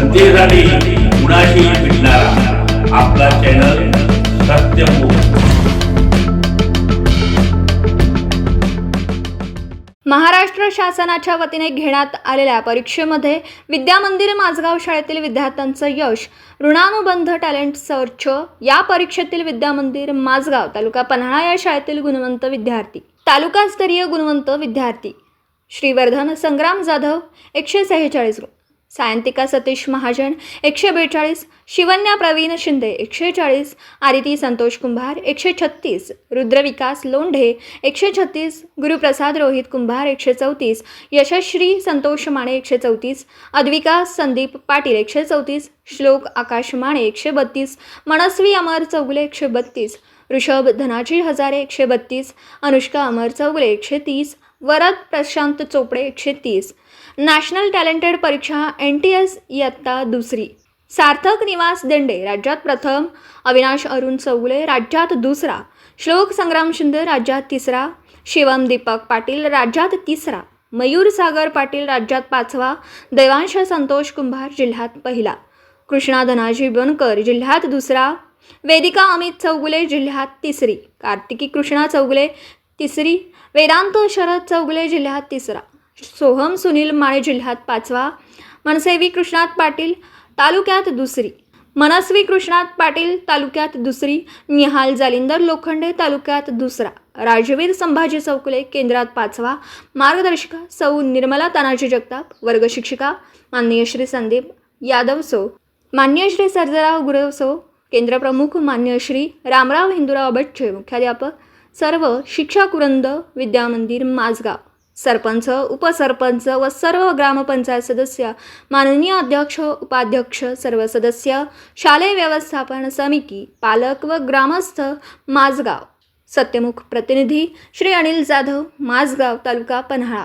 जनतेसाठी कुणाशी भेटणारा. आपला चॅनल सत्यमुख महाराष्ट्र शासनाच्या वतीने घेण्यात आलेल्या परीक्षेमध्ये विद्यामंदिर माझगाव शाळेतील विद्यार्थ्यांचं यश ऋणानुबंध टॅलेंट सर्च या परीक्षेतील विद्यामंदिर माझगाव तालुका पन्हाळा या शाळेतील गुणवंत विद्यार्थी तालुकास्तरीय गुणवंत विद्यार्थी. श्रीवर्धन संग्राम जाधव एकशे सेहेचाळीस गुण सायंतिका सतीश महाजन एकशे बेचाळीस शिवन्या प्रवीण शिंदे एकशे चाळीस आदिती संतोष कुंभार एकशे छत्तीस रुद्रविकास लोंढे एकशे छत्तीस गुरुप्रसाद रोहित कुंभार एकशे चौतीस यशश्री संतोष माने एकशे चौतीस अद्विका संदीप पाटील एकशे चौतीस श्लोक आकाश माने एकशे बत्तीस मनस्वी अमर चौगुले एकशे बत्तीस ऋषभ धनाजी हजारे एकशे बत्तीस अनुष्का अमर चौगुले एकशे तीस वरद प्रशांत चोपडे एकशे तीस. नॅशनल टॅलेंटेड परीक्षा एन टी एस इयत्ता दुसरी. सार्थक निवास देंडे राज्यात प्रथम. अविनाश अरुण चौगुले राज्यात दुसरा. श्लोक संग्राम शिंदे राज्यात तिसरा. शिवम दीपक पाटील राज्यात तिसरा. मयूर सागर पाटील राज्यात पाचवा. देवांश संतोष कुंभार जिल्ह्यात पहिला. कृष्णा धनाजी बनकर जिल्ह्यात दुसरा. वेदिका अमित चौगुले जिल्ह्यात तिसरी. कार्तिकी कृष्णा चौगुले तिसरी वेदांत शरद चौगले जिल्ह्यात तिसरा सोहम सुनील माळे जिल्ह्यात पाचवा मनसेवी कृष्णात पाटील तालुक्यात दुसरी मनस्वी कृष्णात पाटील तालुक्यात दुसरी निहाल जालिंदर लोखंडे तालुक्यात दुसरा राजवीर संभाजी चौकुले केंद्रात पाचवा मार्गदर्शिका सौ निर्मला तानाजी जगताप वर्गशिक्षिका माननीय श्री संदीप यादव सो मान्य श्री सर्जराव गुरव सो केंद्रप्रमुख मान्य श्री रामराव हिंदुराव बच्चे मुख्याध्यापक सर्व शिक्षा कुरंद विद्यामंदिर माझगाव सरपंच उपसरपंच व सर्व ग्रामपंचायत सदस्य माननीय अध्यक्ष उपाध्यक्ष सर्व सदस्य शालेय व्यवस्थापन समिती पालक व ग्रामस्थ माझगाव सत्यमुख प्रतिनिधी श्री अनिल जाधव माझगाव तालुका पन्हाळा.